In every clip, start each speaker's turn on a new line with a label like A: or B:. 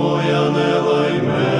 A: моя не лай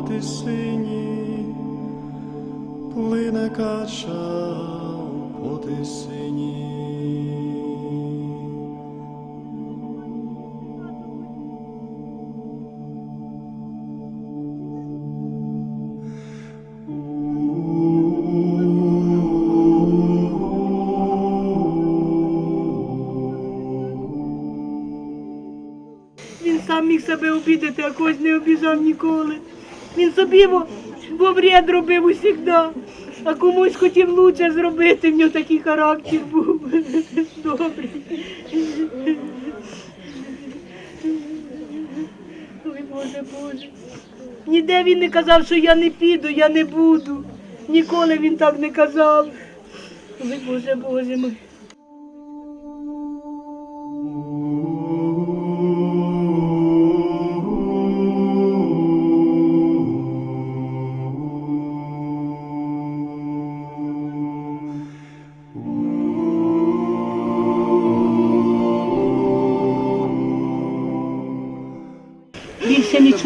A: По тисині, плине кача по тисині.
B: Він сам міг себе обідати, а когось не обіжав ніколи. Він собі во- во вред робив усігда, а комусь хотів лучше зробити, в нього такий характер був. Добрий. Ой, Боже, Боже. Ніде він не казав, що я не піду, я не буду. Ніколи він так не казав. Ой, Боже, Боже мой.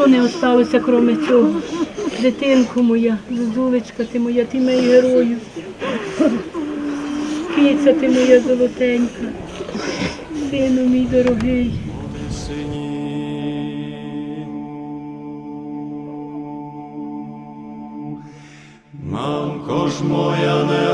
B: Нічого не осталося, крім цього. Дитинко моя, зозулечка ти моя, ти мій герою. Киця ти моя золотенька, сину мій дорогий.
A: Мамко ж моя, не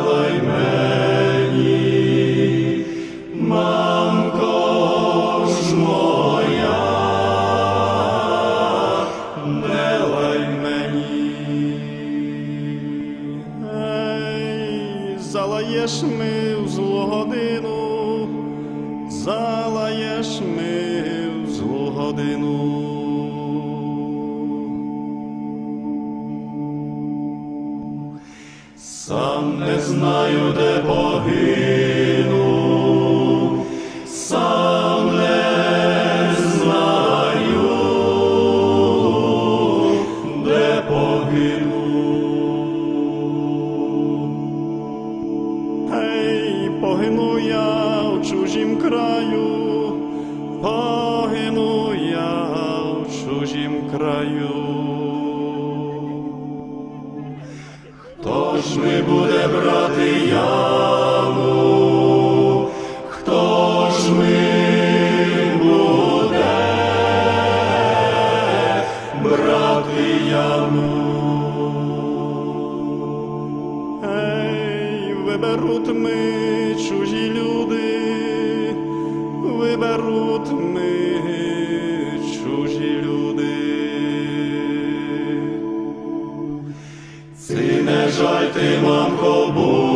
A: Поспішайте, мамко, будь.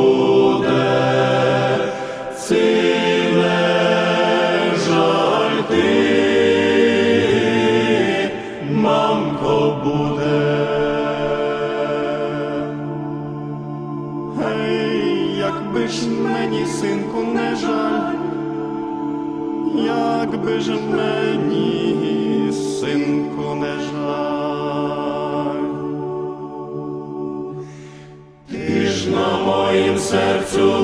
A: Jesu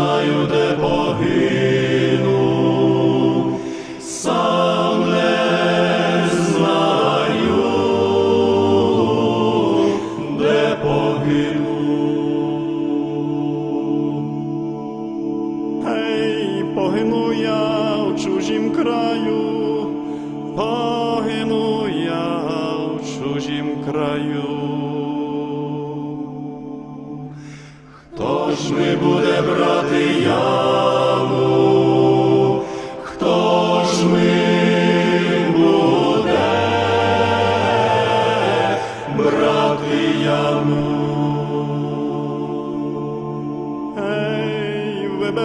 A: знаю, де погиб.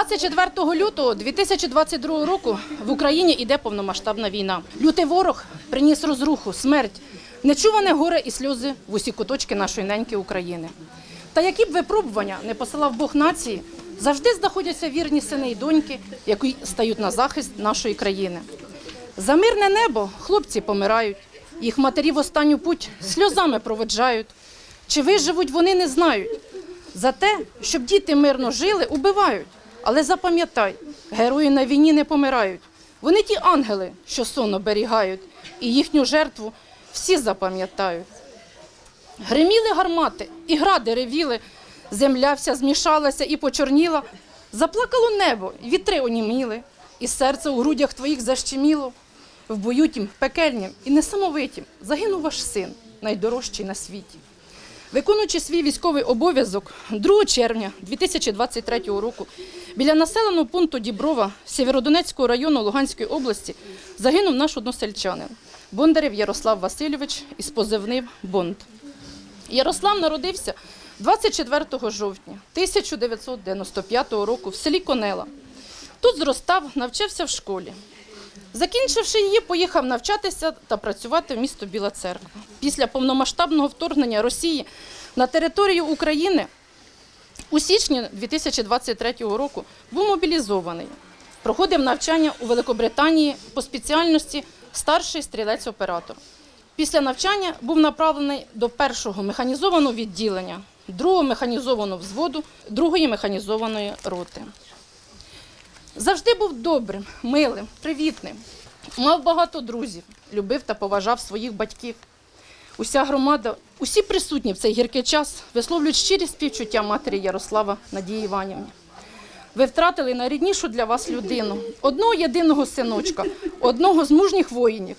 C: 24 лютого 2022 року в Україні йде повномасштабна війна. Лютий ворог приніс розруху, смерть, нечуване горе і сльози в усі куточки нашої неньки України. Та які б випробування не посилав Бог нації, завжди знаходяться вірні сини і доньки, які стають на захист нашої країни. За мирне небо хлопці помирають, їх матері в останню путь сльозами проведжають. Чи виживуть вони не знають. За те, щоб діти мирно жили, убивають. Але запам'ятай, герої на війні не помирають. Вони ті ангели, що сон оберігають, і їхню жертву всі запам'ятають. Гриміли гармати, і гради ревіли, земля вся змішалася і почорніла. Заплакало небо, вітри оніміли, і серце у грудях твоїх защеміло. В бою тім пекельнім і несамовитім загинув ваш син, найдорожчий на світі. Виконуючи свій військовий обов'язок 2 червня 2023 року біля населеного пункту Діброва Сєвєродонецького району Луганської області загинув наш односельчанин Бондарев Ярослав Васильович із позивним Бонд. Ярослав народився 24 жовтня 1995 року в селі Конела. Тут зростав, навчався в школі. Закінчивши її, поїхав навчатися та працювати в місто Біла Церква. Після повномасштабного вторгнення Росії на територію України у січні 2023 року був мобілізований. Проходив навчання у Великобританії по спеціальності старший стрілець-оператор. Після навчання був направлений до першого механізованого відділення, другого механізованого взводу, другої механізованої роти. Завжди був добрим, милим, привітним. Мав багато друзів, любив та поважав своїх батьків. Уся громада, усі присутні в цей гіркий час висловлюють щирі співчуття матері Ярослава Надії Іванівні. Ви втратили найріднішу для вас людину, одного єдиного синочка, одного з мужніх воїнів.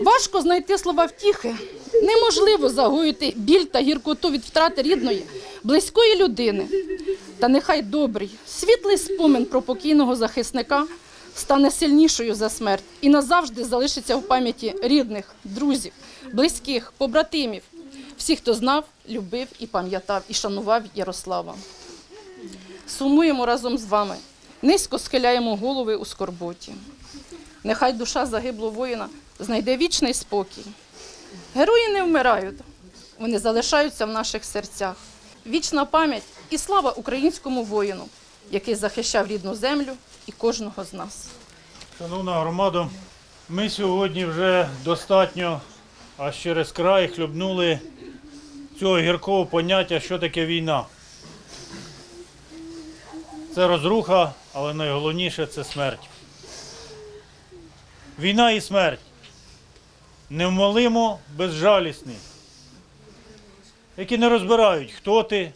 C: Важко знайти слова втіхи. Неможливо загоїти біль та гіркоту від втрати рідної, близької людини. Та нехай добрий, світлий спомин про покійного захисника стане сильнішою за смерть і назавжди залишиться в пам'яті рідних, друзів, близьких, побратимів, всіх, хто знав, любив і пам'ятав, і шанував Ярослава. Сумуємо разом з вами, низько схиляємо голови у скорботі. Нехай душа загиблого воїна знайде вічний спокій. Герої не вмирають, вони залишаються в наших серцях. Вічна пам'ять і слава українському воїну, який захищав рідну землю і кожного з нас.
D: Шановна громада, ми сьогодні вже достатньо аж через край хлюбнули цього гіркого поняття, що таке війна. Це розруха, але найголовніше це смерть. Війна і смерть. Невмолимо безжалісні, які не розбирають, хто ти,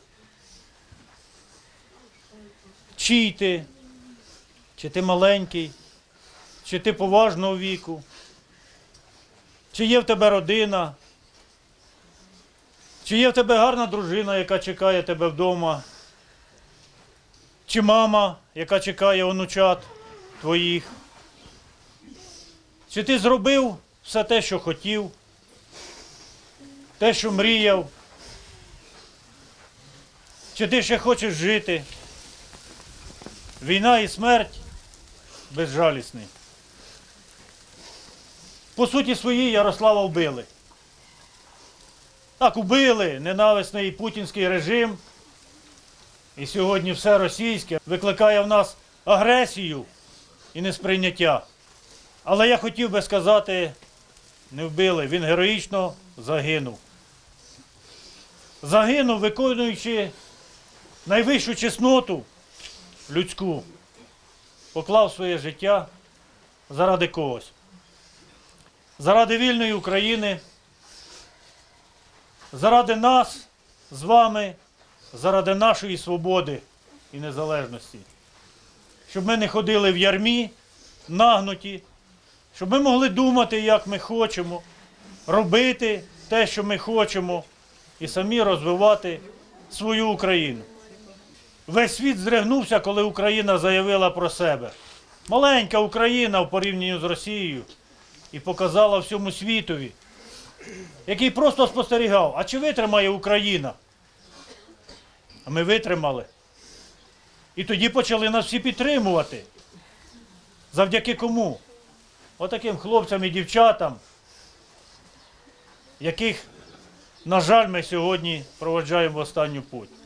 D: чий ти, чи ти маленький, чи ти поважного віку, чи є в тебе родина, чи є в тебе гарна дружина, яка чекає тебе вдома, чи мама, яка чекає онучат твоїх, чи ти зробив все те, що хотів, те, що мріяв, чи ти ще хочеш жити. Війна і смерть безжалісний. По суті своїй Ярослава вбили. Так, убили ненависний путінський режим. І сьогодні все російське викликає в нас агресію і несприйняття. Але я хотів би сказати, не вбили, він героїчно загинув. Загинув, виконуючи найвищу чесноту людську поклав своє життя заради когось. Заради вільної України, заради нас з вами, заради нашої свободи і незалежності. Щоб ми не ходили в ярмі, нагнуті, щоб ми могли думати, як ми хочемо, робити те, що ми хочемо, і самі розвивати свою Україну. Весь світ здригнувся, коли Україна заявила про себе. Маленька Україна в порівнянні з Росією і показала всьому світові, який просто спостерігав, а чи витримає Україна? А ми витримали. І тоді почали нас всі підтримувати. Завдяки кому? Отаким хлопцям і дівчатам, яких, на жаль, ми сьогодні проводжаємо в останню путь.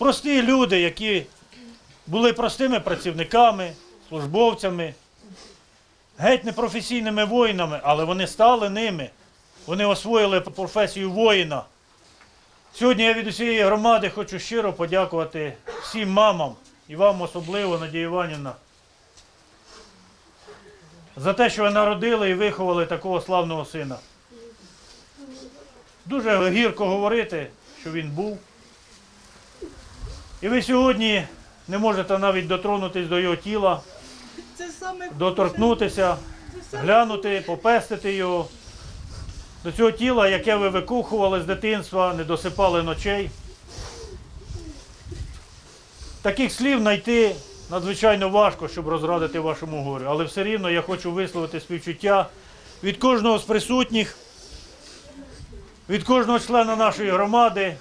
D: Прості люди, які були простими працівниками, службовцями, геть непрофесійними воїнами, але вони стали ними. Вони освоїли професію воїна. Сьогодні я від усієї громади хочу щиро подякувати всім мамам і вам особливо, Надія Іванівна, за те, що ви народили і виховали такого славного сина. Дуже гірко говорити, що він був. І ви сьогодні не можете навіть дотронутись до його тіла, доторкнутися, глянути, попестити його. До цього тіла, яке ви викухували з дитинства, не досипали ночей. Таких слів знайти надзвичайно важко, щоб розрадити вашому горю. Але все рівно я хочу висловити співчуття від кожного з присутніх, від кожного члена нашої громади.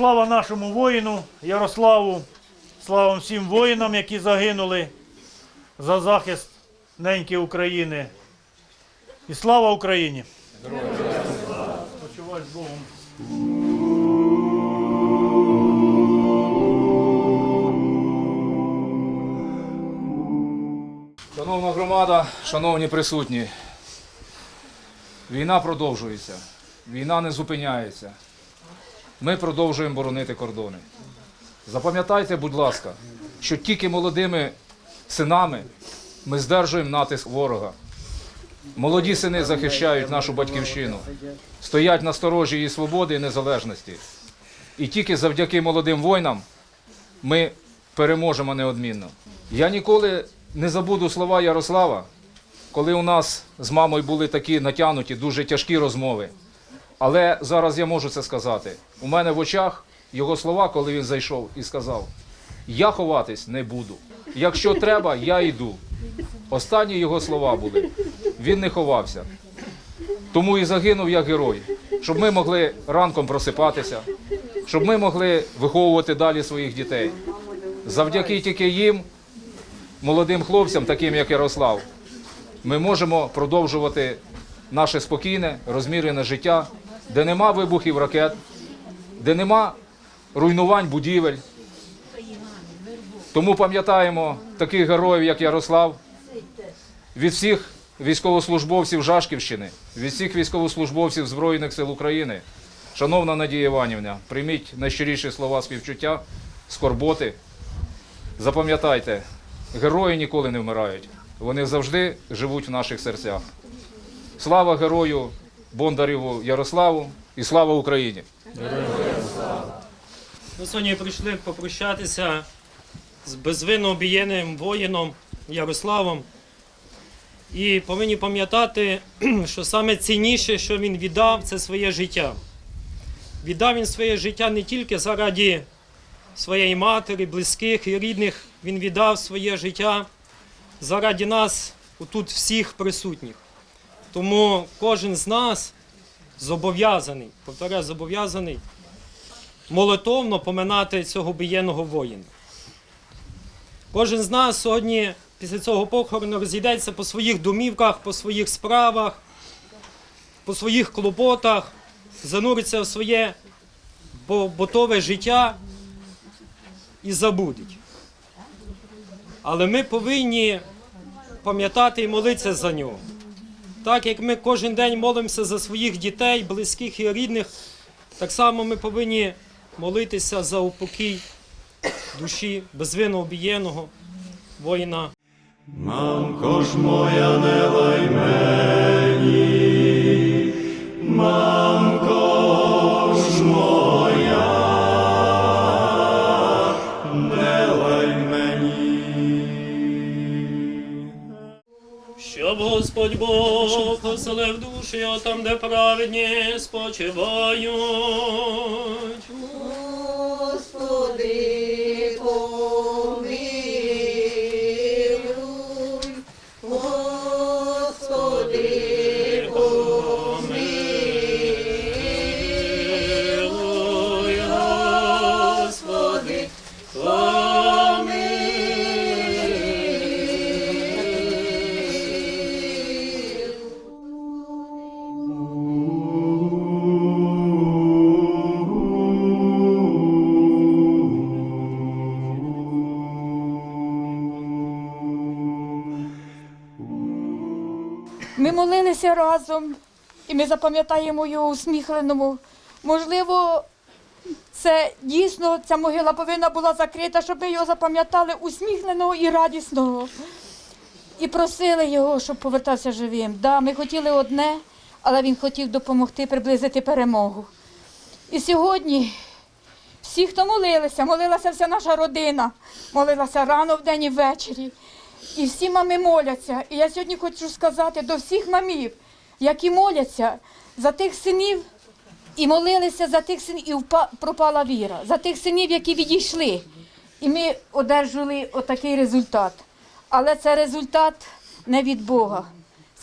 D: Слава нашому воїну Ярославу, слава всім воїнам, які загинули за захист неньки України. І слава Україні! Почувай з Богом.
E: Шановна громада, шановні присутні, війна продовжується, війна не зупиняється. Ми продовжуємо боронити кордони. Запам'ятайте, будь ласка, що тільки молодими синами ми здержуємо натиск ворога. Молоді сини захищають нашу батьківщину, стоять на сторожі її свободи і незалежності. І тільки завдяки молодим воїнам ми переможемо неодмінно. Я ніколи не забуду слова Ярослава, коли у нас з мамою були такі натягнуті, дуже тяжкі розмови. Але зараз я можу це сказати. У мене в очах його слова, коли він зайшов і сказав: Я ховатись не буду. Якщо треба, я йду. Останні його слова були. Він не ховався. Тому і загинув як герой, щоб ми могли ранком просипатися, щоб ми могли виховувати далі своїх дітей. Завдяки тільки їм, молодим хлопцям, таким як Ярослав, ми можемо продовжувати наше спокійне, розмірене життя, де нема вибухів ракет, де нема руйнувань будівель. Тому пам'ятаємо таких героїв, як Ярослав, від всіх військовослужбовців Жашківщини, від всіх військовослужбовців Збройних сил України. Шановна Надія Іванівна, прийміть найщиріші слова співчуття, скорботи. Запам'ятайте, герої ніколи не вмирають. Вони завжди живуть в наших серцях. Слава герою Бондарєву Ярославу і слава Україні!
F: Ми сьогодні прийшли попрощатися з безвинно обієнним воїном Ярославом. І повинні пам'ятати, що саме цінніше, що він віддав, це своє життя. Віддав він своє життя не тільки заради своєї матері, близьких і рідних, він віддав своє життя заради нас, тут всіх присутніх. Тому кожен з нас зобов'язаний, повторяю, зобов'язаний молитовно поминати цього бієнного воїна. Кожен з нас сьогодні після цього похорону розійдеться по своїх домівках, по своїх справах, по своїх клопотах, зануриться в своє ботове життя і забудуть. Але ми повинні пам'ятати і молитися за нього. Так як ми кожен день молимося за своїх дітей, близьких і рідних, так само ми повинні молитися за упокій душі безвинно обієного воїна.
A: Мамко ж моя, не лай
F: Господь Бог поселив душі там, де праведні спочивають.
G: Господи, разом, і ми запам'ятаємо його усміхленому. Можливо, це дійсно ця могила повинна була закрита, щоб ми його запам'ятали усміхненого і радісного. І просили його, щоб повертався живим. Да, ми хотіли одне, але він хотів допомогти приблизити перемогу. І сьогодні всі, хто молилися, молилася вся наша родина, молилася рано вдень і ввечері. І всі мами моляться. І я сьогодні хочу сказати до всіх мамів, які моляться за тих синів і молилися за тих синів, і пропала віра, за тих синів, які відійшли. І ми одержали отакий результат. Але це результат не від Бога.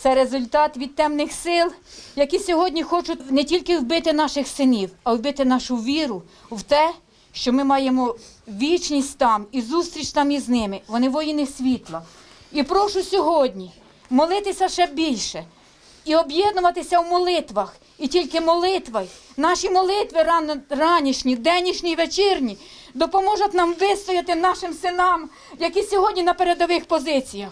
G: Це результат від темних сил, які сьогодні хочуть не тільки вбити наших синів, а вбити нашу віру в те, що ми маємо вічність там і зустріч там із ними. Вони воїни світла. І прошу сьогодні молитися ще більше і об'єднуватися в молитвах. І тільки молитва, наші молитви рано, ранішні, деннішні і вечірні допоможуть нам вистояти нашим синам, які сьогодні на передових позиціях.